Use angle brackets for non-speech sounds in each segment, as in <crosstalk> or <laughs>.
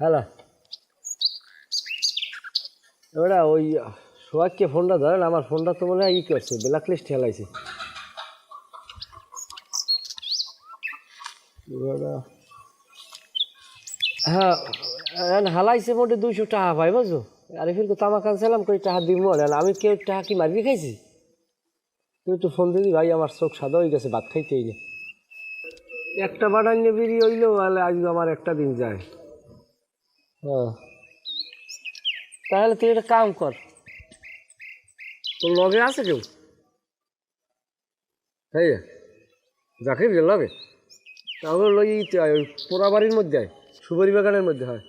Hello. এবারে ওই সোহাগকে ফোনটা ধরেন, আমার ফোনটা তো মনে হয় ই করছে, ব্ল্যাক লিস্ট এবারে হ্যাঁ হালাইছে মোটে দুইশো টাকা পাই বুঝছ? আরে ফির তামা কানছিলাম কই টাকা দিব আর আমি কেউ টাকা কি মারবি খাইছি? তুই একটু ফোন দিবি ভাই, আমার চোখ সাদা হয়ে গেছে, ভাত খাইতেই না একটা বাটান্য বিড়ি হইলেও তাহলে আজকে আমার একটা দিন যায়। হ্যাঁ। তাহলে তুই একটা কাম কর। তোর লগে আছে কেউ? যাকে রে লগে? তাহলে লই পোড়া বাড়ির মধ্যে হয় সুবরি বাগানের মধ্যে, হয়।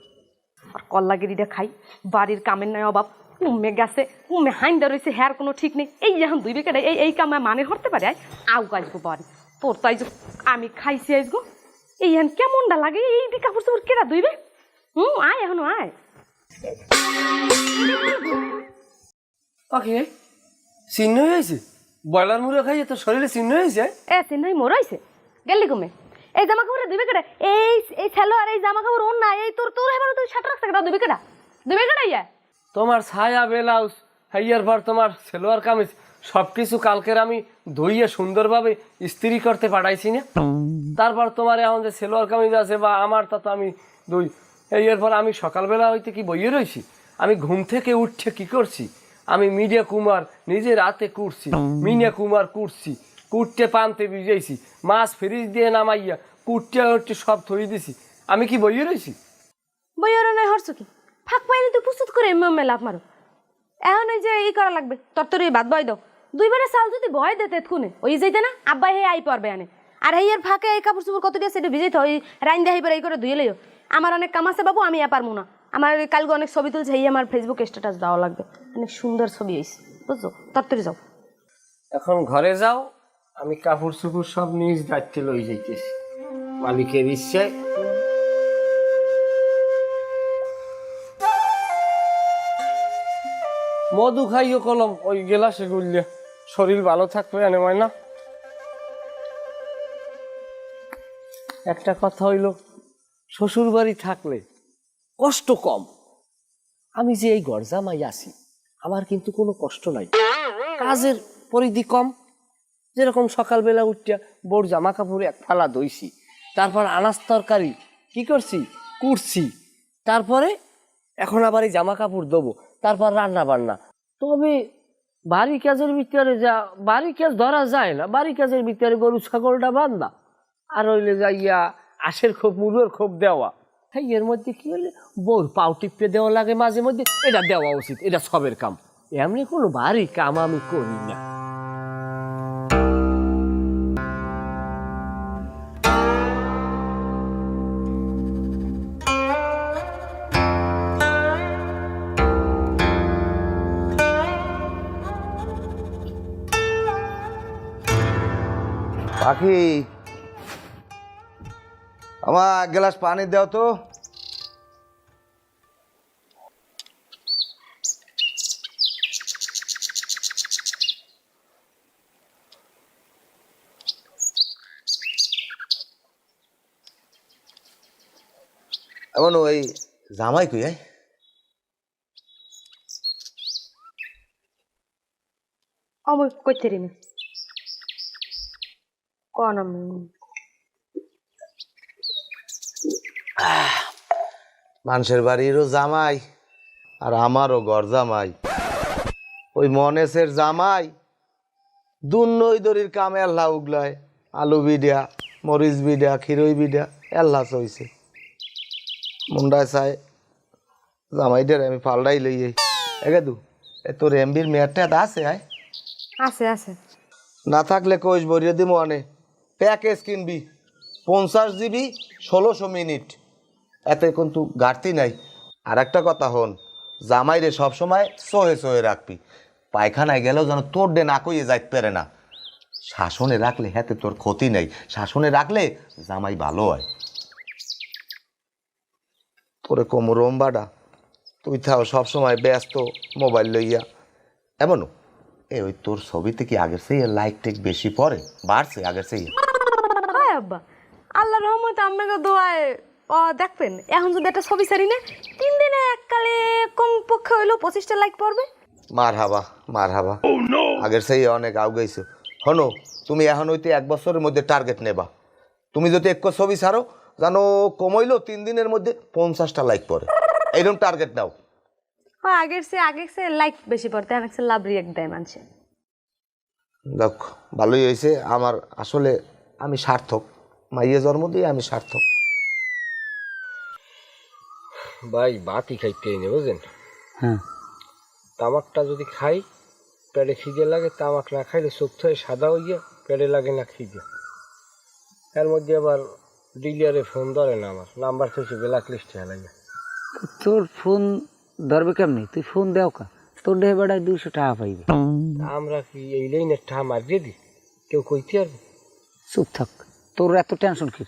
আর কল্লাগিরিটা খাই, বাড়ির কামের নাই অভাব উমে গেছে উমে হাইন্দা রয়েছে হ্যার কোনো ঠিক নেই। এই এখন দুই বেকেটা এই এই কামে মানে হরতে পারে আউ গাছগো বাড়ি। তোর যে আমি খাইছি আইসগো এই কেমনটা লাগে, এই দি কাপড় চোপড় কেরা দুইবে? হুম আয় এখনও আয় ওকে চিহ্ন হয়েছে? ব্রয়লার মুড়ো খাইয়ে তোর শরীরে চিহ্ন হয়েছে? এ সিনাই মরাইছে গেলি কমে? এই জামা কাপড় বেকেটা এই এই ছেলো আর এই জামা কাপড় ওর না এই তোর তোর হেবার তুই শার্ট রাখছে কেটা ইয়া? তোমার ছায়া ব্লাউজ হাইয়ার পর তোমার সেলোয়ার কামিজ সব কিছু কালকের আমি ধুইয়ে সুন্দরভাবে ইস্ত্রি করতে পাঠাইছি না। তারপর তোমার এখন যে সেলোয়ার কামিজ আছে বা আমার তা তো আমি দুই এরপর আমি সকালবেলা হইতে কি বইয়ে রইছি? আমি ঘুম থেকে উঠছে কি করছি? আমি মিডিয়া কুমার নিজে রাতে কুটছি মিনিয়া কুমার কুটছি কুটতে পানতে ভিজাইছি, মাছ ফ্রিজ দিয়ে নামাইয়া কুটতে উঠতে সব থই দিছি। আমি কি বইয়ে রইছি? বইয়ের নয়, হরছো কি? ফাঁক পাইলে তো প্রস্তুত করে এমএমএ লাভ মারো। এখন ওই যে ই করা লাগবে, তোর তোর এই ভাত বয় দাও। দুইবারে চাল যদি বয় দেতে খুনে ওই যাইতে না আব্বা হে আই পারবে আনে। আর হেয়ার ফাঁকে এই কাপড় চোপড় কত দিয়ে সেটা ভিজাইতে হয় রাইন দেখাই এই করে ধুয়ে লইও। আমার অনেক কাম আছে বাবু, আমি আর পারব না। আমার কালকে অনেক ছবি তুলছে, এই আমার ফেসবুক স্ট্যাটাস দেওয়া লাগবে। অনেক সুন্দর ছবি হয়েছে বুঝছ? তরতরি যাও। এখন ঘরে যাও, আমি কাপড় চুপড় সব নিজ দায়িত্বে লই যাইতেছি। মালিকের ইচ্ছায়। মধু খাইও কলম, ওই গেলাসে গুললে শরীর ভালো থাকবে, এনে না একটা কথা হইল শ্বশুর বাড়ি থাকলে কষ্ট কম। আমি যে এই গরজামাই আছি, আমার কিন্তু কোনো কষ্ট নাই। কাজের পরিধি কম। যেরকম সকালবেলা উঠিয়া বোর জামা কাপড় এক ফালা দইছি, তারপর আনাজ তরকারি কি করছি? কুটছি। তারপরে এখন আবার এই জামা কাপড় দেবো, তারপর রান্না বান্না তবে বাড়ি কাজের ভিতরে যা, বাড়ি কাজ ধরা যায় না। বাড়ি কাজের ভিতরে গরু, ছাগলটা বান্ধা আর হইলে যাইয়া আশের খোপ মুড়োর খোপ দেওয়া। হ্যাঁ এর মধ্যে কি হলে? বউর পাও টিপে দেওয়া লাগে মাঝে মধ্যে এটা দেওয়া উচিত এটা সবের কাম। এমনি কোনো বাড়ি কাম আমি করি না। পাখি আমার এক গ্লাস পানি দাও তো। এমন ওই জামাই কই আয় অমর করতে রে না কোন আমি <sighs> মানুষের বাড়িরও জামাই আর আমারও ঘর জামাই। ওই মনেসের জামাই দুনই দড়ির কাম এল্লা উগলায় আলু বিডা মরিচ বিডা খিরই বিডা এল্লা চইছে। মুন্ডায় চাই জামাই জামাইদের আমি পাল্টাই লই এগে দু এ তোর এমবির মেয়ারটা আছে আয়। আছে আছে। না থাকলে কোষ ভরিয়ে দিব অনে প্যাকেজ কিনবি পঞ্চাশ জিবি ষোলোশো মিনিট। এতে কিন্তু ঘাটতি নাই। আর একটা কথা হন জামাই রে সবসময় সহে সহে রাখবি। পায়খানায় গেলেও যেন তোর ডে না কইয়ে যাইতে পারে না। শাসনে রাখলে হাতে তোর ক্ষতি নেই। শাসনে রাখলে জামাই ভালো হয়। তোরে কোমর রম্বাডা তুই থাও সবসময় ব্যস্ত মোবাইল লইয়া। এমনও, এ ওই তোর ছবিতে কি আগের সেই লাইক টেক বেশি পড়ে? বাড়ছে আগের সেই হয় আল্লাহর রহমতে আম্মাকে দোয়ায় ও দেখবেন এখন যদি একটা ছবি সারি না তিন দিনে এককালে কমপক্ষে হইলেও পঁচিশটা লাইক পড়বে। মার হাবা মার হাবা আগের সেই অনেক আউগাইছো হনো তুমি এখন হইতে এক বছরের মধ্যে টার্গেট নেবা। তুমি যদি এক ছবি ছাড়ো জানো কমাইলো তিন দিনের মধ্যে পঞ্চাশটা লাইক পড়ে। এইরকম টার্গেট নাও। হ্যাঁ আগের সে আগের সে লাইক বেশি পড়তে অনেক সে লাভ রিয়েক্ট দেয় মানুষে। দেখ ভালোই হয়েছে আমার আসলে আমি সার্থক। মাইয়ে জন্ম দিয়ে আমি সার্থক। ভাই বাতি খাইতে নেই বুঝলেন? হ্যাঁ। তামাকটা যদি খাই পেটে খিদে লাগে তামাক না খাইলে চোখ থেকে সাদা হইয়া পেটে লাগে না খিদে। এর মধ্যে আবার ডিলিয়ারে ফোন ধরে না আমার নাম্বার থেকে ব্ল্যাক লিস্টে লাগে। তোর ফোন ধরবে কেমনি? তুই ফোন দেও কা? তোর দেহে বেড়ায় দুইশো টাকা পাইবে। আমরা কি এই লাইনে ঠা মারিয়ে দিই? কেউ কইতে পারবে? চুপ থাক তোর এত টেনশন কি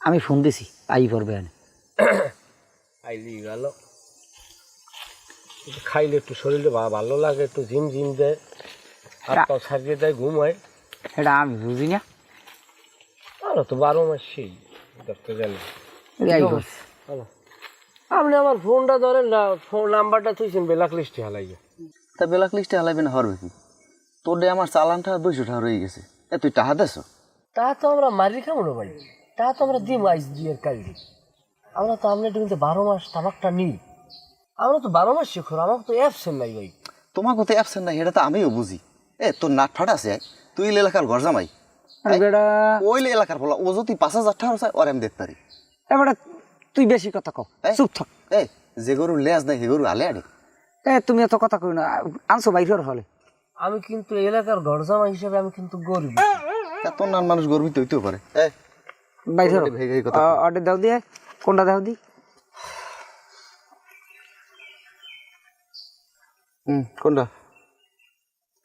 আমি ফোন দিছি আই পড়বে আনে আইলি গেল? খাইলে একটু শরীরে ভালো লাগে একটু জিম জিম দেয় হাত পা ছাড়িয়ে দেয় ঘুম হয়। এটা আমি বুঝি না। ভালো তো বারো মাস সেই দেখতে ভালো আপনি আমার ফোনটা ধরেন না ফোন নাম্বারটা তুইছেন ব্ল্যাক লিস্টে হালাইয়া তা ব্ল্যাক লিস্টে হালাইবে না হরবে কি? তোর ডে আমার চালানটা দুইশো টাকা রয়ে গেছে। এ তুই টাকা দেছ? তা তো আমরা মারি কেমন ভাই। তা তো আমরা দিই আইস দিয়ে কাল দিই আমরা তো আপনার কিন্তু বারো মাস তামাকটা নিই। আমরা তো বারো মাস শিখর আমার তো অ্যাপসেন্ট নাই ভাই। তোমার কথা অ্যাবসেন্ট নাই এটা তো আমিও বুঝি। এ তোর নাট ফাট আছে তুই এলাকার ঘর জামাই। বেটা। ওই এলাকার বলা ও যদি পাঁচ হাজার টাকা চায় ওর আমি দেখতে পারি। এবারে তুই বেশি কথা কও। চুপ থাক। এ যে গরুর লেজ নাই সে গরু আলে আড়ে এ তুমি এত কথা কই না আনছো বাইরের হলে। আমি কিন্তু এই এলাকার ঘরজামা হিসেবে আমি কিন্তু গরিব। তা তোর নান মানুষ গর্বিত হইতেও পারে। এ বাইরের অর্ডার দাও দিয়ে। কোনটা দাও দি। হুম কোনটা?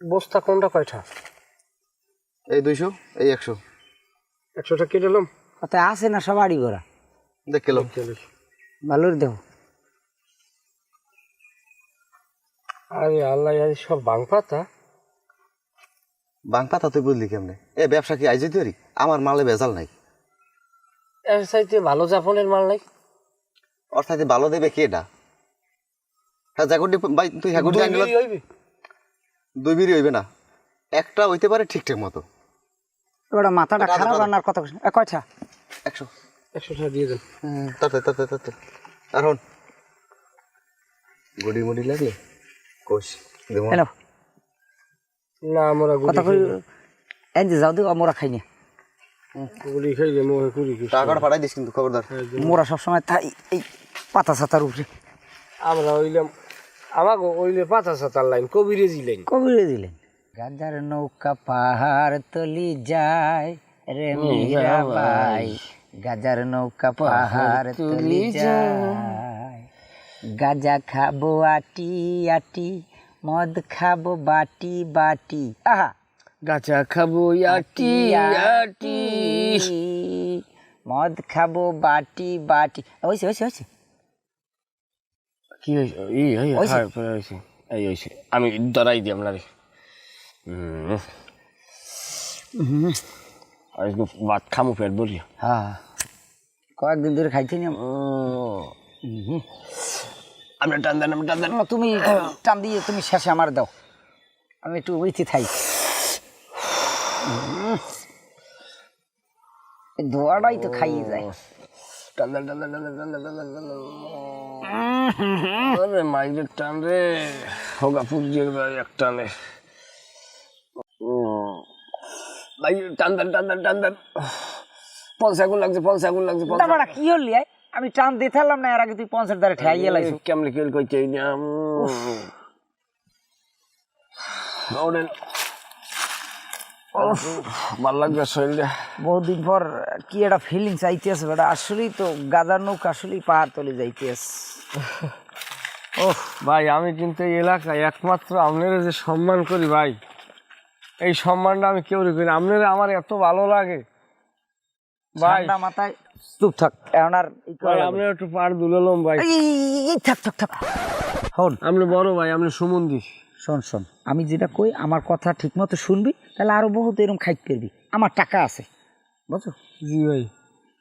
বস্তা কোনটা কয়টা? এই দুইশো এই একশো। একশোটা কেটে এলাম কথা আছে না সবারই গোরা দেখ কেলো। ভালোর দেও আরে আল্লাহ আরে সব বাং পাতা? বাং পাতা তুই বুঝলি কেমনে? এ ব্যবসা কি আইজ তৈরি? আমার মালে ভেজাল নাই। এর চাইতে ভালো জাপানের মাল নাই। অর্থাৎ ভালো দেবে কে এটা? হ্যাঁ জাগুডি ভাই তুই হ্যাগুডি দুই বিড়ি হইবে? দুই বিড়ি হইবে না। একটা হইতে পারে ঠিকঠাক মতো। এবারে মাথাটা খারাপ আনার কথা কইছ। এ কয়টা? একশো। একশো টাকা দিয়ে দেন। তাতে তাতে তাতে। আর হন। গুড়ি মুড়ি লাগলে কোষ দেবো না। আমরা কথা কই এন যে যাও দিও মোরা খাই না। গুলি খাইলে মোহে কুড়ি টাকাটা পাঠাই দিস কিন্তু খবরদার। মোরা সবসময় তাই এই পাতা ছাতার উপরে। আমরা হইলাম আমাকে ওইলে পাতা সাতার লাইন কবিরেজি লাইন। কবিরে দিলেন গাজার নৌকা পাহাড় তলি যায় রে মীরাবাই গাজার নৌকা পাহাড় তলি যায়। গাজা খাব আটি আটি মদ খাব বাটি বাটি। আহা! গাছা খাব আটি আটি। মদ খাব বাটি বাটি। হয়েছে হয়েছে হয়েছে কি হয়েছে হয়েছে? হ্যাঁ এই হয়েছে আমি ধরাই দিই আপনারে ভাত খামো ফের বলি। হ্যাঁ। কয়েকদিন ধরে খাইছি নি আমরা টান দেন আমরা টান দেন। তুমি টান দিয়ে তুমি শেষে আমার দাও। আমি একটু থাই। এই ধোয়াটাই তো খাইয়ে যায় টান দেন টান দেন টান দেন টান দেন টান দেন টান দেন আরে মাইলের টান রে হোগা পুজিয়ে এক টানে ভাই টান দেন টান দেন টান দেন পলসাগুন লাগছে পলসাগুন লাগছে পলসা তারপরে কি হলি আয়? আমি টান দিয়ে থাকলাম না এর আগে তুই পঞ্চাশ দ্বারা ঠাইয়ে লাইছো কেমনে কেল কইতে না ওরেন <sighs> ভালো লাগবে শরীরে। বহুদিন পর কি একটা ফিলিংস আইতেছে বেটা। আসলেই তো গাদার নৌকা আসলেই পাহাড় তলে যাইতেছে। <sighs> ও ভাই আমি কিন্তু এই এলাকায় একমাত্র আপনারা যে সম্মান করি ভাই এই সম্মানটা আমি কেউ করি আপনারা আমার এত ভালো লাগে। ভাই মাথায় চুপ থাক। এখন আর আমরা একটু পার দুলালাম ভাই। থাক থাক থাক। হন। আপনি বড় ভাই আপনি সুমন্দির শোন শোন আমি যেটা কই আমার কথা ঠিক মতো শুনবি তাহলে আরও বহুত এরকম খাইতে পারবি আমার টাকা আছে। বুঝছ? জি ভাই।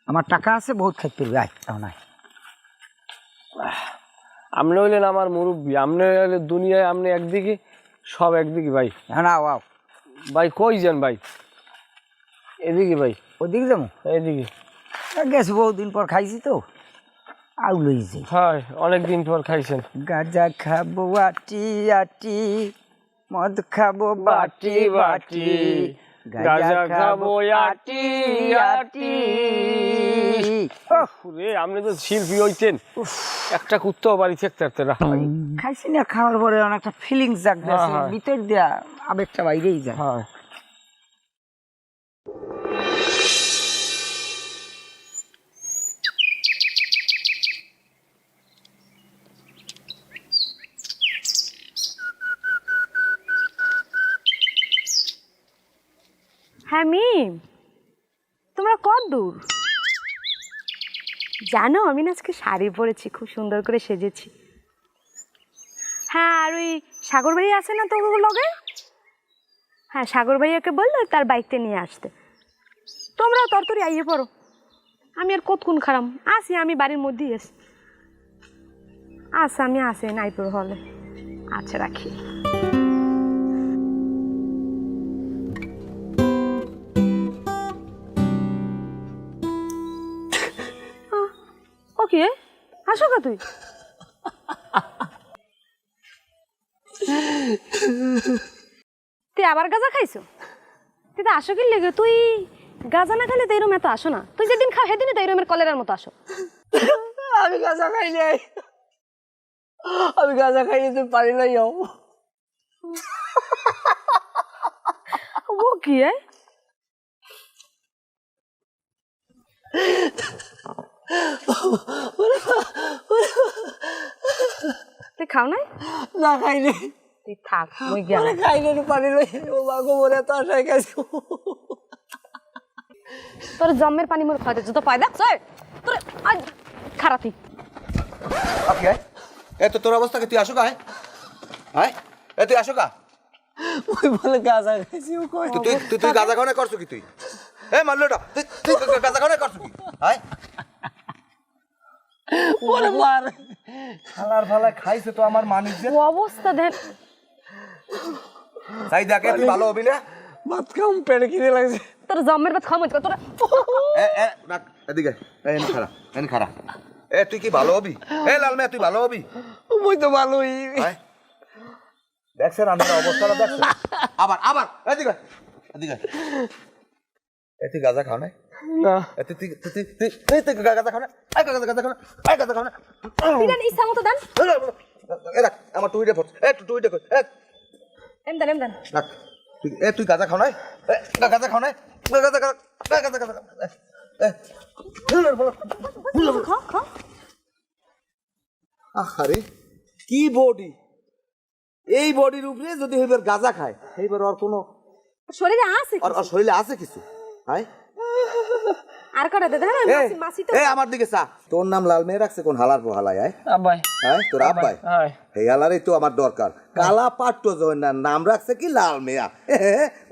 আমার টাকা আছে বহুত খাইতে পারবি আয় তাও নাই আপনি হইলেন আমার মুরব্বী আপনি হইলে দুনিয়ায় আপনি একদিকে সব একদিকে ভাই। হ্যাঁ আও আও। ভাই কই যান ভাই? এদিকে ভাই। ওদিকে যাব? এদিকে। গেছি বহুদিন পর খাইছি তো। আউ লই যাই হয় অনেক দিন পর খাইছেন। গাঁজা খাব আটি আটি মদ খাব বাটি বাটি গাঁজা খাব আটি আটি রে আপনি তো শিল্পী হইতেন। একটা কুত্তাও বাড়ি থাকতে না। খাইছি না খাওয়ার পরে অনেকটা ফিলিংস জাগবে হ্যাঁ, হ্যাঁ। ভিতর দিয়া আবেগটা বাইরেই যায়। হয়। তোমরা কত দূর? জানো, আমি না আজকে শাড়ি পরেছি, খুব সুন্দর করে সেজেছি। হ্যাঁ আর ওই সাগর ভাই আছে না তো লগে? হ্যাঁ সাগর ভাইয়াকে বলল তার বাইকটা নিয়ে আসতে। তোমরাও তরতরি আইয়ে পড়ো। আমি আর কতক্ষণ খারাম? আসি, আমি বাড়ির মধ্যেই আছি। আচ্ছা আমি আসি, নাইপুর হলে আচ্ছা রাখি। তুই। তুই আবার গাঁজা খাইছো? তুই তো আসো কি লেগে তুই গাজা না খাইলে তো এরম এত আসো না। তুই যেদিন খাও সেদিনই তো এরমের কলেরার মতো আসো। আমি গাঁজা খাই নাই। আমি গাজা খাই তুই পারি নাই ও ও কি এ? তুই খাও নাই না খাই নাই তুই থাক মুই গেলাম খাই নাই। পারি নাই ও বাগো মনে তো আশায় তোর জম্মের পানি মোর খাওয়াতে যত পায় দেখ সর তোর আজ খারাপ আপনি এ তো তোর অবস্থা কি? তুই আসো কা আয়। আয়। এ তুই আসো কা ওই বলে গাঁজা খাইছি ও কই তুই তুই গাঁজা খাওয়া করছ কি তুই? এ মারলোটা তুই তুই গাঁজা খাওয়া করছ কি? আয়। ওরে মার। ফালা খাইছে তো আমার মানিস যে ও অবস্থা দেখ। তাই দেখে তুই ভালো হবি না? ভাত খাম পেটে কিনে লাগছে। তোর জম্মের ভাত খাওয়া তোর এ এদিকে এনে খারা এনে খারা এ তুই কি ভালো হবি? এ লাল মেয়ে তুই ভালো হবি? মুই তো ভালোই। দেখছেন আমার অবস্থাটা দেখছেন আবার আবার এদিকে এদিকে এ তুই গাঁজা খাও না না এ তুই তুই তুই তুই তুই তুই গাঁজা খাও না আয় গাঁজা গাঁজা খাও না আয় গাঁজা খাও না দিলেন ইচ্ছা মতো দেন এ রাখ আমার টুইটে পড়ছে এ টুইটে কই এ এম দেন এম দেন রাখ তুই এ তুই গাঁজা খাও না এ গাঁজা খাও না গাঁজা গাঁজা গাঁজা গাঁজা এ খাও খাও আরে কি বডি এই বডির উপরে যদি এবার গাঁজা খায় এইবার ওর কোনো শরীরে আছে আর শরীরে আছে কিছু হাই আর করে দে দেন এ মাসি মাসি তো এ আমার দিকে চা। তোর নাম লাল মেয়ে রাখছে কোন হালার পো হালাই আয়। আব্বাই। হ্যাঁ তোর আব্বাই এই হালারই তো আমার দরকার। কালা পাট্ট জয়নার নাম রাখছে কি লাল মেয়া?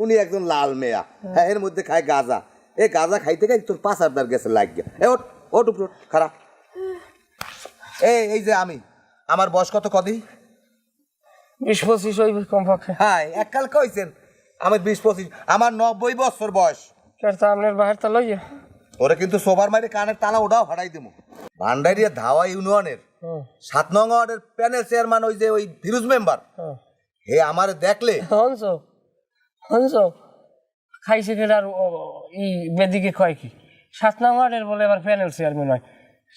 উনি একজন লাল মেয়া। হ্যাঁ। এর মধ্যে খায় গাজা। এ গাজা খাইতে খাই তোর পাঁচ হাজার গেছে লাগ গিয়া এ ওট ওট উপর খারাপ। এই এই যে আমি আমার বয়স কত কদি? বিশ পঁচিশ হইবে কমপক্ষে। হ্যাঁ এককাল কইছেন আমার বিশ পঁচিশ আমার নব্বই বছর বয়স। আপনার বাহির তা লইয়া। ওরে কিন্তু সোবার মারি কানের তালা ওটাও ফাটাই দেবো ভান্ডারিয়া ধাওয়া ইউনিয়নের সাত নং ওয়ার্ডের প্যানেল চেয়ারম্যান ওই যে ওই ফিরুজ মেম্বার। হে আমার দেখলে। হনস হনস খাইছে গেলে আর ই বেদিকে কয় কি? সাত নম্বরের বলে আবার প্যানেল চেয়ারম্যান হয়।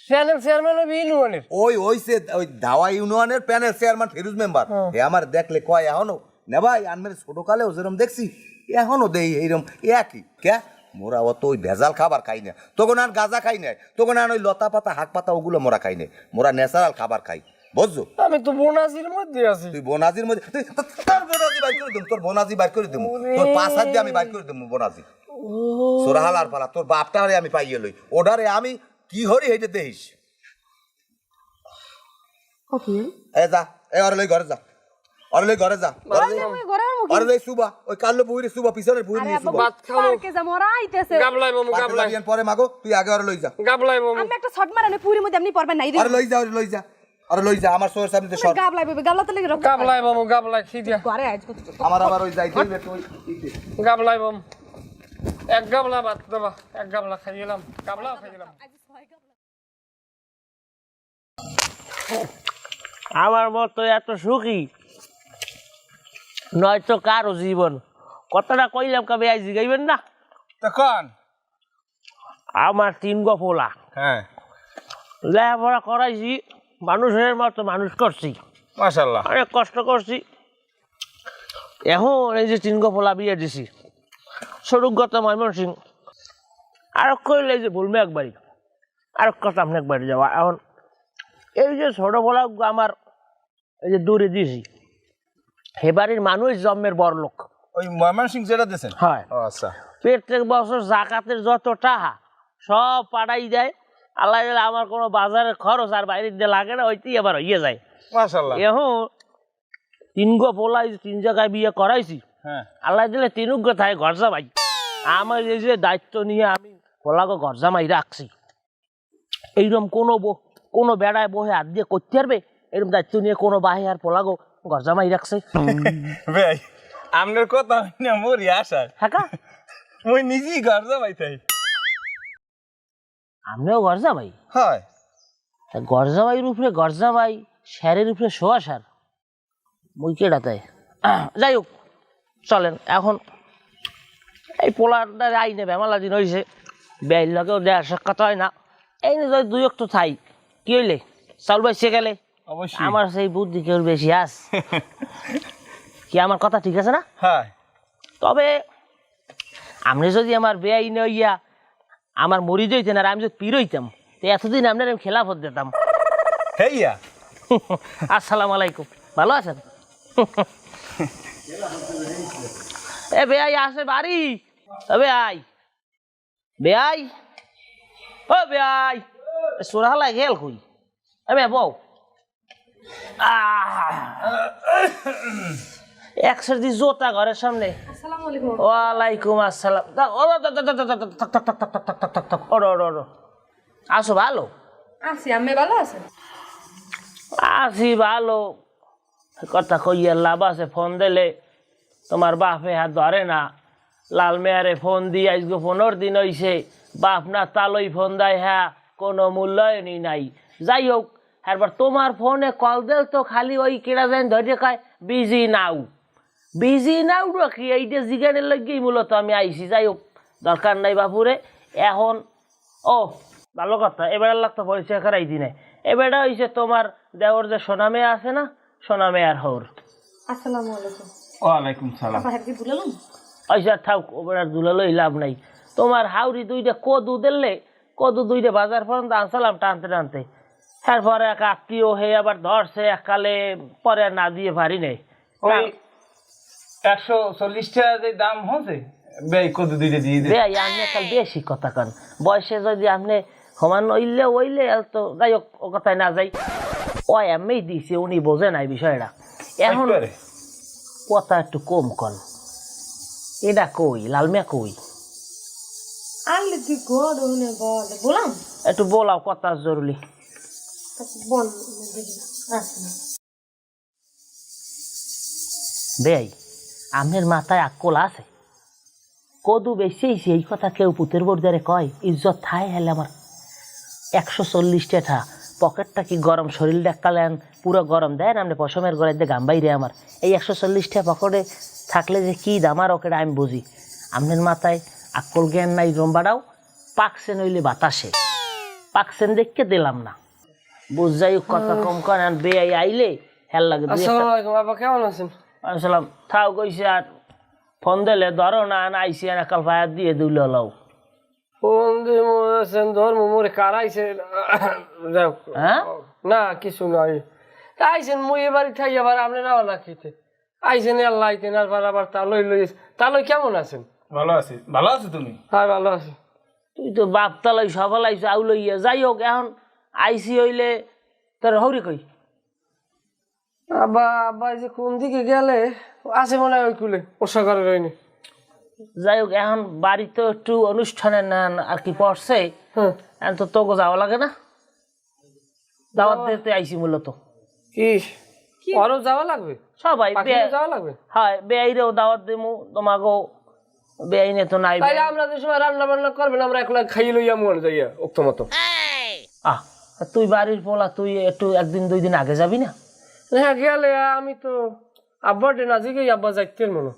প্যানেল চেয়ারম্যান হবে ইউনিয়নের। ওই ওইসে ওই ধাওয়া ইউনিয়নের প্যানেল চেয়ারম্যান ফিরুজ মেম্বার। হে আমার দেখলে কয় এখনও? না ভাই আনমের ছোট কালেও যেরকম দেখছি এখনও দেই এইরকম একই। কে? মোরা অত ওই ভেজাল খাবার খাই না। তখন আর গাঁজা খাই না তখন আর ওই লতা পাতা হাক পাতা ওগুলো মোরা খাই না মোরা ন্যাচারাল খাবার খাই। বুঝছ? আমি তো বোনাজির মধ্যে আছি। তুই বোনাজির মধ্যে তোর বোনাজি বাইর করে দিম তোর বোনাজি বাইর করে দিম তোর পাঁচ হাত দিয়ে আমি বাইর করে দিম বোনাজি। সোরাহাল আর পালা তোর বাপটারে আমি পাইয়ে লই। ওডারে আমি কি হরি হেঁটে ওকে এ যা এ ওর লই ঘরে যা। আরে লই ঘরে যা। ঘরে সুবা ওই কাল্লো বুইরে সুবা পিছনের বুইরে আরে নিয়ে সুবা পার্কে যাব ওরা আইতেছে। গাবলাই মামু গাবলাই। পরে মাগো তুই আগে আরে লই যা। গাবলাই মামু। আমি একটা শট মারানে পুরি মধ্যে আপনি পারবেন না এই আরে লই যা আরে লই যা। আরে লই যা আমার সোয়ের সামনে সর গাবলাই বেবে গাবলা তো লেগে রক্ত গাবলাই মামু গাবলাই খিদিয়া ঘরে আজ কত আমার আবার ওই যাইতে হইবে তুই গাবলাই মামু। এক গাবলা ভাত দেবা এক গাবলা খাই গেলাম গাবলাও খাই গেলাম আমার মতো এত সুখী? নয়তো কারও জীবন। কথাটা কইলাম কবে আই জিগাইবেন না? তখন? আমার তিন গো পোলা হ্যাঁ। লেখাপড়া করাইছি মানুষের মতো মানুষ করছি। মাশাল্লাহ অনেক কষ্ট করছি। এখন এই যে তিন গো পোলা বিয়ে দিছি। স্বরূপগত ময়মনসিং আর কইলে যে বলবে একবারই। আর কথা আপনি একবারই যাওয়া। এখন এই যে ছোট পোলা আমার এই যে দূরে দিয়েছি হে বাড়ির মানুষ জন্মের বড় লোক। ওই ময়মনসিং যেটা দিয়েছেন? হয়। আচ্ছা। প্রত্যেক বছর জাকাতের যত টাকা সব পাঠাই দেয়। আল্লাহ দিলে আমার কোনো বাজারের খরচ আর বাইরে দিয়ে লাগে না ওইতেই আবার হইয়ে যায়। মাশাল্লাহ এখন তিন গো পোলাই তিন জায়গায় বিয়ে করাইছি। হ্যাঁ। আল্লাহ দিলে তিনুক গো থাকে ঘর জামাই। আমার এই যে দায়িত্ব নিয়ে আমি পোলাগো ঘর জামাই রাখছি। এইরকম কোনো কোনো বেড়ায় বহে হাত দিয়ে করতে পারবে? এরকম দায়িত্ব নিয়ে কোনো বাহে আর পোলাগো ঘর জামাই রাখছে ভাই আপনার কথা না মরি আশা হ্যাঁ মুই নিজেই ঘর যাবাই তাই। আমিও ঘর জামাই হয় গরজামাইয়ের উপরে গরজামাই স্যারের উপরে শোয়া সার মুই কেডাতে যাই হোক চলেন এখন এই পোলারটা আইনে বেমালা দিন হয়েছে বেয়ের লগেও দেওয়ার সাক্ষাৎ হয় না। এই নিয়ে যদি দুই একটু থাই কি হইলে? চাল বাইসে গেলে? অবশ্যই। আমার সেই বুদ্ধি কেউ বেশি আস। <laughs> কি আমার কথা ঠিক আছে না? হয়। তবে আপনি যদি আমার বেআই হইয়া আমার মরি দিতেন আর আমি যদি পীর হইতাম তো এতদিন আপনার আমি খেলাফত দিতাম। হেইয়া। <laughs> আসসালামু আলাইকুম। ভালো আছেন? <laughs> এ বেআই আসে বাড়ি। ও বেআই। বেআই? ও বেআই। সোরাহালাই গেল কই? এ বে বউ। একশো দি জোতা ঘরের সামনে ওয়ালাইকুম আসসালাম আসো ভালো আসি আমি ভালো আছেন আসি ভালো কথা কইয়া লাভ আছে ফোন দিলে তোমার বাপে হাত ধরে না লাল মেয়ারে ফোন দি আজকে ফোনের দিন হইছে বাপ না তালই ফোন দেয় হ্যাঁ কোনো মূল্যায়নই নাই যাই হোক একবার তোমার ফোনে কল দেল তো খালি ওই কেড়া দেন ধরে কয় বিজি নাও বিজি নাও রাখি এইটা জিগানের লগেই মূলত আমি আইসি যাই হোক দরকার নাই বাপুরে। এখন ও ভালো কথা এবার লাগতো পরিচয় করাই দিনে। এবারটা হয়েছে তোমার দেওর যে সোনামে আছে না সোনামে আর হৌর। আসসালামু আলাইকুম। ওয়ালাইকুম সালাম। আচ্ছা থাক ওবার আর দুলালোই লাভ নাই। তোমার হাউরি দুইটা কদু দিলে কদু দুইটা বাজার পর্যন্ত আনসালাম টানতে টানতে। তারপরে এক আত্মীয় হয়ে আবার ধরছে এককালে পরে না দিয়ে পারি নাই। ওই একশো চল্লিশ টাকা যে দাম হচ্ছে ব্যয় কত দিয়ে আপনি কাল বেশি কথা কন। বয়সে যদি আপনি সমান হইলে হইলে আর তো যাই হোক ও কথায় না যাই। ও এমনি দিছে উনি বোঝে নাই বিষয়টা। এখন? কথা একটু কম কন। এটা কই? লালমিয়া কই? আনলে তুই গড বল বলাম? একটু বলাও কথা জরুরি। আসুন বেয়াই আপনার মাথায় আকল আছে। কদু বেশি এই কথা কেউ পুতের বোর্দারে কয়, ইজ্জত থাই হেলে আমার। একশো চল্লিশ টাকা পকেটটা কি গরম, শরীর ডাকালেন পুরো গরম দেন আপনি পশমের গড়ে দিয়ে গাম বাইরে আমার। এই একশো চল্লিশটা পকেটে থাকলে যে কী দাম আর ওকে আমি বুঝি। আপনার মাথায় আকল জ্ঞান নাই রম্বাটাও পাকছে নইলে বাতাসে। পাকছেন দেখকে দিলাম না। বুঝ যাই হোক কথা কম করেন বেয়াই আইলে হেল লাগে আসসালামু আলাইকুম বাবা কেমন আছেন? আসলাম থাও কইছে আর ফোন দিলে ধরো না না আইসি না কাল ফায়ার দিয়ে দিল লও। ফোন দিয়ে মনে আছেন ধর্ম মোরে কারাইছে যাও। হ্যাঁ? না কিছু নয় তা আইসেন মুই এবারই থাই আবার আপনি না না খেতে। আইসেন আল্লাহ আইতেন আর বার আবার তালই লই তালই কেমন আছেন? ভালো আছি। ভালো আছো তুমি? হ্যাঁ ভালো আছি। তুই তো বাপ তালাই সফল আইস আউ লইয়া যাই হোক এখন আইসি হইলে তোর হৌরি কই? আব্বা আব্বা এই যে কোন দিকে গেলে? আছে মনে হয় ওই কুলে পোষা করে রইনি। যাই হোক এখন বাড়িতে একটু অনুষ্ঠানের নান আর কি পড়ছে হ্যাঁ। এখন তো তোকে যাওয়া লাগে না। দাওয়াত দিতে আইসি মূলত। কি? আরও যাওয়া লাগবে? সবাই যাওয়া লাগবে? হয় বেআইরেও দাওয়াত দিমু তোমাকেও বেআইনে তো নাই আমরা যে সময় রান্না বান্না করবেন আমরা একলা খাইয়ে লইয়া মনে যাইয়া উক্ত মতো। আহ। তুই বাড়ির পোলা তুই একটু একদিন দুই দিন আগে যাবি না? হ্যাঁ গেলে আমি তো আব্বার ডে নাজিকে আব্বা যাইতেন মনে।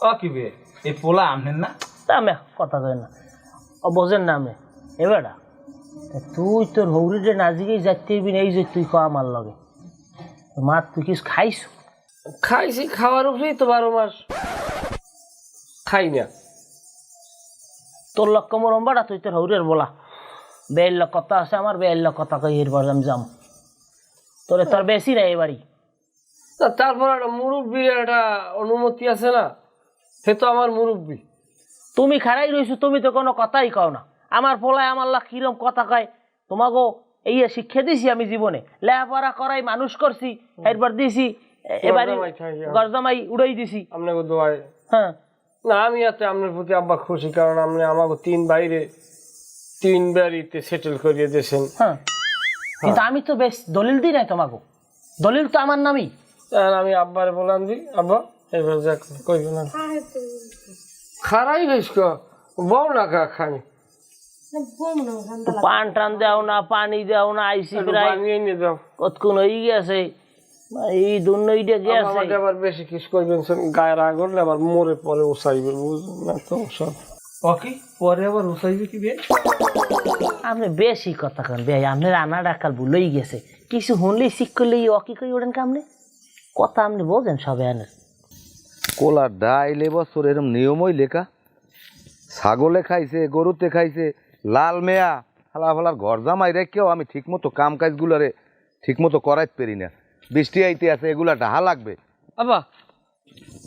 ও কি বে এই পোলা আমনেন না? তা আমি কথা কই না। ও বোঝেন না আমি এবারটা তুই তোর হৌরিটে নাজিকেই যাইতে হইবি না এই যে তুই কয়া আমার লগে। মা তুই কিছু খাইছ খাইছি খাওয়ার উপরেই তো বারো মাস। খাই না। তোর লক্ষ্য মরম্বাটা তুই তোর হৌরের বলা। বেয়ের লোক কথা আছে আমার বেয়ের লোক কথা কই এরপর আমি যাম। তোরে তোর বেশি না এবারই তা তারপর একটা মুরব্বীর একটা অনুমতি আছে না সে তো আমার মুরব্বী। তুমি খারাই রইছো তুমি তো কোনো কথাই কও না। আমার পোলায় আমার লাগ কিরম কথা কয় তোমাকেও এই শিক্ষা দিছি আমি জীবনে। লেখাপড়া করাই মানুষ করছি এরপর দিছি এবারে গরজামাই গরজামাই উড়াই দিছি। আপনাকে দোয়ায়। হ্যাঁ। না আমি এতে আপনার প্রতি আব্বা খুশি কারণ আপনি আমাকে তিন বাইরে তিন বাড়িতে সেটেল করিয়ে দিয়েছেন। হ্যাঁ। কিন্তু আমি তো বেশ দলিল দিই নাই তোমাকে। দলিল তো আমার নামই। আর আমি আব্বারে বললাম দি আব্বা এবার যাক কই বললাম খারাই হইস ক? বউ না খা খানি? পান টান দেও না পানি দেও না আইসি প্রায় কতক্ষণ হয়ে গেছে? এই দুর্নইটা গেছে। আমাকে আবার বেশি কিস করবেন শুন, গায়ে রাগ হলে আবার মরে পরে উসাইবে বুঝলেন না তো সব। ও পরে আবার উসাইবে কি বে? আপনি বেশি কথা কেন বে আপনি রান্না ডাকাল ভুলেই গেছে। কিছু শুনলেই শিখ করলেই অকি কই ওঠেন কামনে কথা আপনি বোঝেন সবে আনের কোলার ডাইল এবছর এরম নিয়মই লেখা। ছাগলে খাইছে গরুতে খাইছে লাল মেয়া ফালা ফালার ঘর জামাই রেখেও আমি ঠিকমতো কাম কাজগুলারে ঠিকমতো করাইতে পারি না। বৃষ্টি আইতে আছে এগুলা ডাহা লাগবে। আব্বা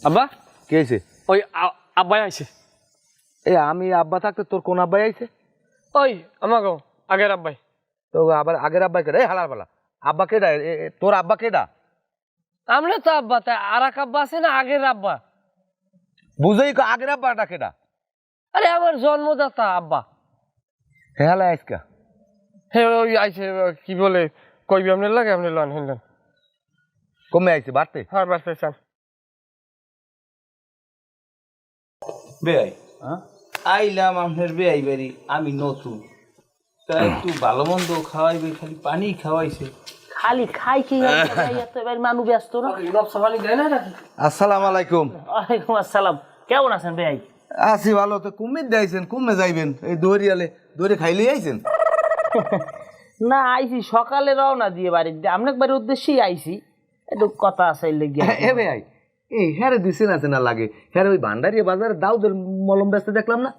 আব্বা। কে হয়েছে ওই আব্বাই আইছে। এ আমি আব্বা থাকতে তোর কোন আব্বাই আইছে? ওই আমাকে আগের আব্বাই। তো আবার আগের আব্বাই কেডা এই হালার পালা। আব্বা কেডা? তোর আব্বা কেডা? আমরা তো আব্বা তাই আর এক আব্বা আছে না আগের আব্বা? বুঝেই কো আগের আব্বাটা কেডা? আরে আমার জন্মদাতা আব্বা। হে হালা আইসকা। হে ওই আইছে কি বলে কইবি আপনি লাগে আপনি লন হেলেন কমে আইছে বাড়তে। হ্যাঁ বাস চান। বেআই আইলাম আপনার বেআই বাড়ি আমি নতুন। তা একটু ভালো মন্দ খাওয়াইবে খালি পানি খাওয়াইছে। খালি খাই কি এবার মানুষ ব্যস্ত না। আসসালামু আলাইকুম। ওয়ালাইকুম আসসালাম। কেমন আছেন ভাই? আছি ভালো তো কুমির দেয়ছেন কুমে যাইবেন? এই দৌড়িয়ালে দৌড়ে খাইলে আইছেন? <laughs> না আইছি সকালে রওনা দিয়ে বাড়িতে আপনার বাড়ির উদ্দেশ্যেই আইছি। একটু কথা আছে লেগে <laughs> এ ভাই এই হ্যারে দিছেন আছে না লাগে। হ্যারে ওই ভান্ডারিয়া বাজারে দাউদের মলম ব্যস্ত দেখলাম না?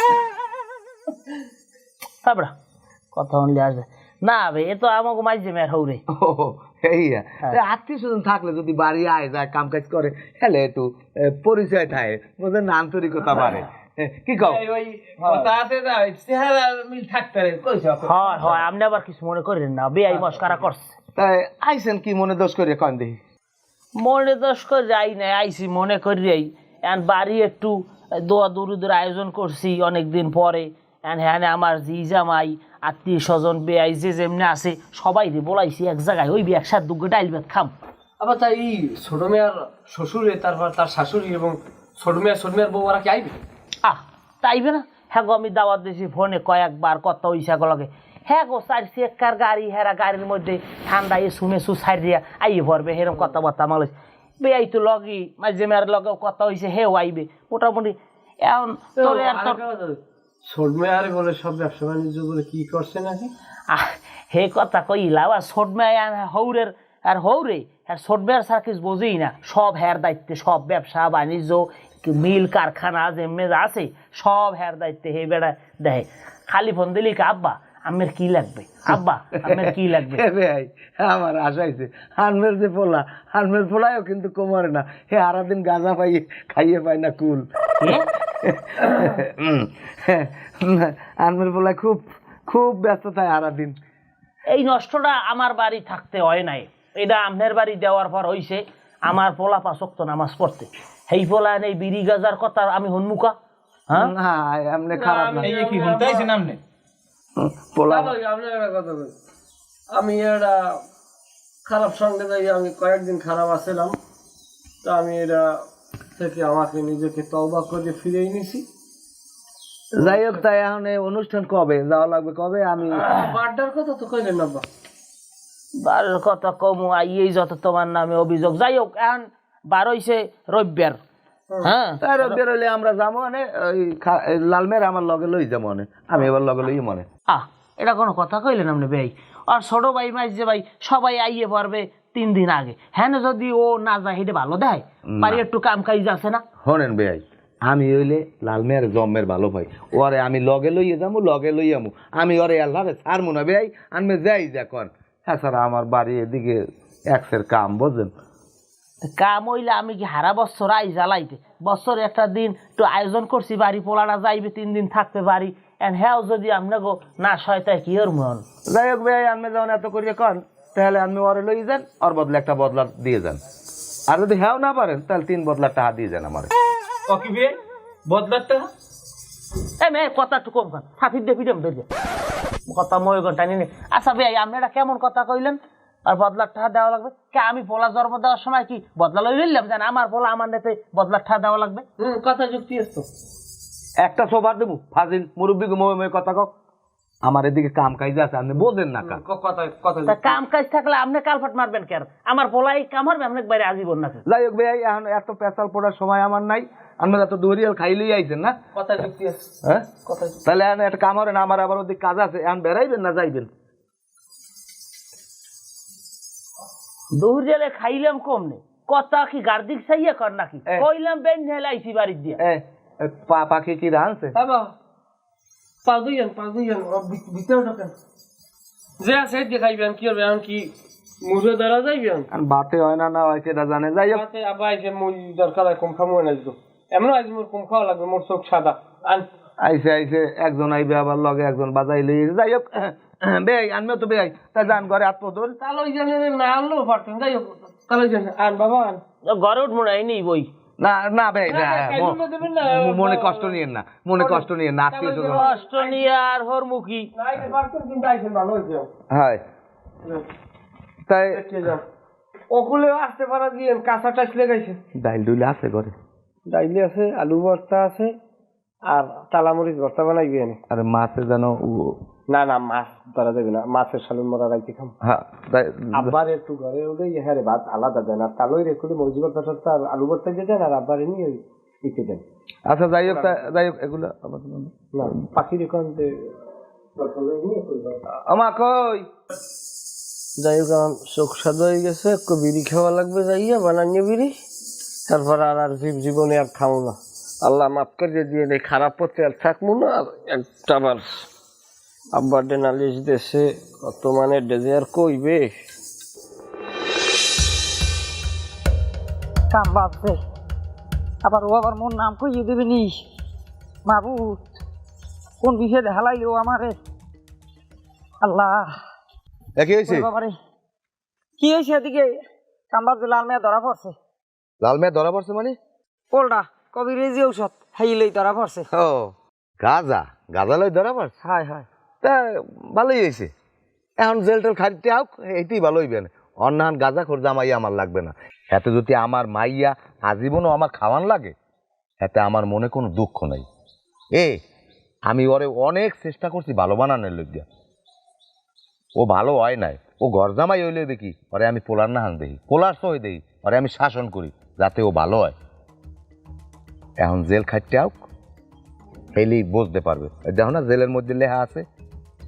তারপরে কথা শুনলে আসবে। না ভাই এ তো আমাকে মাঝে মেয়ের হৌরে। ও এই আত্মীয় স্বজন থাকলে যদি বাড়ি আয় যায় কাম কাজ করে হেলে একটু পরিচয় থাকে বুঝলেন না আন্তরিকতা বাড়ে কি কও? ওই কথা আছে না চেহারা মিল থাকতে কইছ হয় হয় আপনি আবার কিছু মনে করেন না। বেআই মস্কারা করছে। তাই আইছেন কি মনে দোষ করে কন দেখি? মনে দোষ করে যাই না আইছি মনে করি এখন বাড়ি একটু দোয়া দরুদের আয়োজন করছি অনেক দিন পরে। এখন হ্যাঁ আমার জি জামাই আত্মীয় স্বজন বেআই যে যেমনি আছে সবাই রে বলাইছি এক জায়গায় ওই একসাথে দুগো ডাইল ভাত খাম। আবার তাই এই ছোট মেয়ার শ্বশুরে তারপর তার শাশুড়ি এবং ছোট মেয়ার ছোট মেয়ার বউ ওরা কি আইবে? আহ তাইবে না? হ্যাঁ গো আমি দাওয়াত দিয়েছি ফোনে কয়েকবার কত ইসা লগে। হ্যাঁ গো চার চেকার গাড়ি হেরা গাড়ির মধ্যে ঠান্ডা এ শুনে সু সারিয়া আইয়ে ভরবে হেরম কথাবার্তা মানুষ। বে বেআই তো লগি মাঝে মেয়ের লগে কথা হইছে হেও আইবে। মোটামুটি এখন তোর আর তোর ছোট মেয়ার বলে। সব ব্যবসা বাণিজ্য বলে কি করছে নাকি? হে কথা কইলাম আর ছোট মেয়ে আর হৌরের আর হৌরে আর ছোট মেয়ের সার কিছু বোঝেই না। সব হের দায়িত্বে সব ব্যবসা বাণিজ্য মিল কারখানা যেমনি আছে সব হের দায়িত্বে হে বেড়া দেয় খালি ফোন দিলি কি, আব্বা। আমের কি লাগবে? আব্বা আমের কি লাগবে? <laughs> ভাই আমার আশা হয়েছে হানমের যে পোলা হানমের পোলায়ও কিন্তু কমারে না। হে সারাদিন গাঁজা পাইয়ে খাইয়ে পায় না কুল। কে? <laughs> হানমের পোলায় খুব খুব ব্যস্ত থাকে সারাদিন। এই নষ্টটা আমার বাড়ি থাকতে হয় নাই। এটা আমনের বাড়ি দেওয়ার পর হইছে আমার পোলা পাশক্ত নামাজ পড়তে। সেই পোলা এই বিড়ি গাজার কথা আমি হন্মুখা হ্যাঁ? না এমনি খারাপ না। এই কি শুনতেছেন আপনি পোলা আপনার একটা কথা বলি। আমি এটা খারাপ সঙ্গে যাই আমি কয়েকদিন খারাপ আসছিলাম তো আমি এটা থেকে আমাকে নিজেকে তওবা করে ফিরেই নিছি। যাই হোক তাই এখন এই অনুষ্ঠান কবে? যাওয়া লাগবে কবে? আমি বাড্ডার কথা তো কইলেন না বা বারের কথা কম আইয়েই যত তোমার নামে অভিযোগ। যাই হোক এখন বার হইছে রবিবার। হ্যাঁ। রবিবার আমরা যাব মানে ওই লালমের আমার লগে লই যাব মানে। আমি এবার লগে লই মনে। আহ এটা কোনো কথা কইলেন আপনি ভাই? আর ছোট ভাই মাইজ যে ভাই সবাই আইয়ে পারবে তিন দিন আগে। হ্যাঁ না যদি ও না যায় হেঁটে ভালো দেয় বাড়ি একটু কাম কাজ আছে না? শোনেন বেয়াই আমি হইলে লালমের জম্মের ভালো পাই ওরে আমি লগে লইয়ে যাব লগে লই আমু। আমি ওরে আল্লাহরে ছাড়মু না বেয়াই আমি যাই দেখুন হ্যাঁ স্যার আমার বাড়ি এদিকে এক্সের কাম বুঝলেন? তা কাম হইলে আমি কি হারা বছর আই জ্বালাইতে? বছর একটা দিন একটু আয়োজন করছি বাড়ি পোলাটা যাইবে তিন দিন থাকতে বাড়ি এন্ড হ্যাঁ যদি আমরা গো না শয়তায় কি ওর মন যাই হোক বেয়াই আমি যখন এত করিয়ে কন তাহলে আপনি ওরে লই যান ওর বদলে একটা বদলা দিয়ে যান। আর যদি হ্যাঁ না পারেন তাহলে তিন বদলা টাকা দিয়ে যান আমার। ও কি বে বদলাতে এ মে কথা একটু কম কর ফাঁসির দিয়ে পিটাম ধরে কথা ময় আচ্ছা ভাই আপনারা কেমন কথা কইলেন? আর বদলার টাকা দেওয়া লাগবে। কে আমি পোলা জন্ম দেওয়ার সময় কি বদলা লই নিলাম জান আমার পোলা আমার নেতে বদলার টাকা দেওয়া লাগবে? কথা যুক্তি আসতো একটা সোফার দেবো ফাজিল মুরব্বী মই মই কথা কও। আমার এদিকে কাম কাজ আছে আপনি বোঝেন না কথা কথা তা কাম কাজ থাকলে আপনি কালফাট মারবেন কেন আমার পোলাই কাম হারবে আপনি বাইরে আজীবন না যাই হোক ভাই এখন এত পেশাল পড়ার সময় আমার নাই। আপনারা এত দৌড়িয়াল খাইলেই আইছেন না? কথা যুক্তি আসতো হ্যাঁ? তাহলে এখন একটা কাম হবে না আমার আবার ওদিকে কাজ আছে এখন বেড়াইবেন না যাইবেন? দৌড়িয়ালে খাইলাম কমনে কথা কি গার্দিক সাইয়া কর নাকি? কইলাম বেন হেলে আইছি বাড়ির দিয়া। পা পাখি কি রানছে বাবা। পা দুইজন পা দুইজন ভিতরে ঢোকেন। যে আছে দেখাইবেন কি হবে কি মুজো দ্বারা যাইবেন? আর বাতে হয় না না হয় সেটা জানে। যাই রাতে আবার এসে মুই দরকার হয় কম খামো না আসব এমন আজ মোর কম খাওয়া লাগবে মোর চোখ সাদা। আন। আইসে আইসে একজন আইবে আবার লগে একজন বাজাই লই যাই হোক বেয়াই আনবে তো বেয়াই তাই যান ঘরে আত্মদর তাহলে ওই জন্য না আনলেও পারতেন যাই হোক। তাহলে ওই আন বাবা আন। ঘরে উঠবো না এই বই। না না বেয়াই না কাইজুলে ম- দেবেন না, ম- মনে কষ্ট নিয়েন না মনে কষ্ট নিয়েন না আত্মীয় স্বজন। কষ্ট নিয়ে আর হর মুখী হয়। তাই ওকুলে আসতে পারা দিয়ে কাঁচা টাইস লেগাইছে। ডাইল ডুইলে আছে ঘরে। ডাইলি আছে আলু ভর্তা আছে আর তালামরিচ ভর্তা বানাইবে এনে। আর মাছে যেন না না মাছ ধরা যাবে না। মাছের সালুন মরা রাইতে খাম হ্যাঁ আব্বার একটু ঘরে ওদের হ্যাঁ রে ভাত আলাদা দেন আর তালই রেখে মরিচ ভর্তা টর্তা আর আলু ভর্তা দিয়ে দেন আর আব্বারে নিয়ে ওই দিতে দেন। আচ্ছা যাই হোক যাই হোক এগুলো আবার না পাখি রেখন আমা কই? যাই হোক আমার চোখ সাদা হয়ে গেছে। একটু বিড়ি খাওয়া লাগবে যাইয়া বানানিয়ে বিড়ি। তারপর আর আর জীব জীবনে আর খাব না। আল্লাহ মাফ করে দিয়ে নেই খারাপ পথে আর থাকব না আর একটা বার আব্বার ডে নালিশ দেশে কত মানে ডেজে আর কইবে। কাম বাঁচবে আবার ও আবার মোর নাম কইয়ে দেবে নি। মাবুত কোন বিষয়ে হালাইলো আমারে? আল্লাহ। একই হয়েছে বাবারে। কি হয়েছে এদিকে? কামবাজ লাল মেয়ে ধরা পড়ছে। লাল মেয়ে ধরা পড়ছে মানে? পোলটা কবিরেজি ঔষধ হাইলেই ধরা পড়ছে। ও গাজা। গাজা লই ধরা পড়ছে? হায় হায়। তা, ভালোই হয়েছে। এখন জেল টেল খাইতে হোক এইটাই ভালো হইবে। অন্যান গাঁজা খোর জামাই আমার লাগবে না। এতে যদি আমার মাইয়া আজীবনও আমার খাওয়ান লাগে, এতে আমার মনে কোনো দুঃখ নাই। এ, আমি ওরে অনেক চেষ্টা করছি ভালো বানানোর লইয়া ও ভালো হয় নাই। ও ঘর জামাই হইলে দেখি, ওরে আমি পোলার না হান দেখি পোলার সই দেখি ওরে আমি শাসন করি, যাতে ও ভালো হয়। এখন জেল খাইতে হোক হেলেই বুঝতে পারবে। দেখো না, জেলের মধ্যে লেখা আছে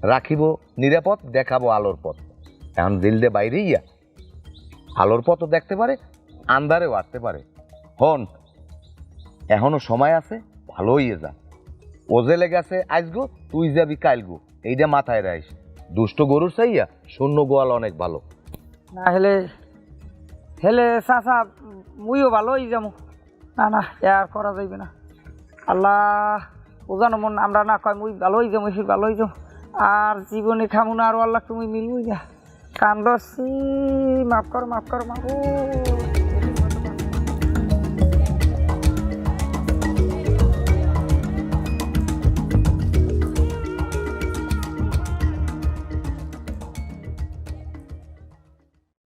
রাখিব, নিরাপদ, দেখাবো আলোর পথ। এখন জেল দিয়ে বাইরে ইয়া। আলোর পথও দেখতে পারে, আন্ধারেও আসতে পারে। হন এখনও সময় আছে ভালো হইয়ে যা। ও জেলে গেছে আজগো তুই যাবি কালগো এইটা মাথায় রাইস। দুষ্ট গরুর চাইয়া শূন্য গোয়াল অনেক ভালো। না হেলে হেলে চাচা, মুইও ভালো হয়ে যাব না না, আর করা যাইবে না। আল্লাহ, ও জানো মন, আমরা না কয় মুই ভালো হয়ে যাব সে ভালো হয়ে যাব আর জীবনে খামু আর আল্লাহ তুমি মিলবুই যা কান মাফ কর মাফ কর মাফ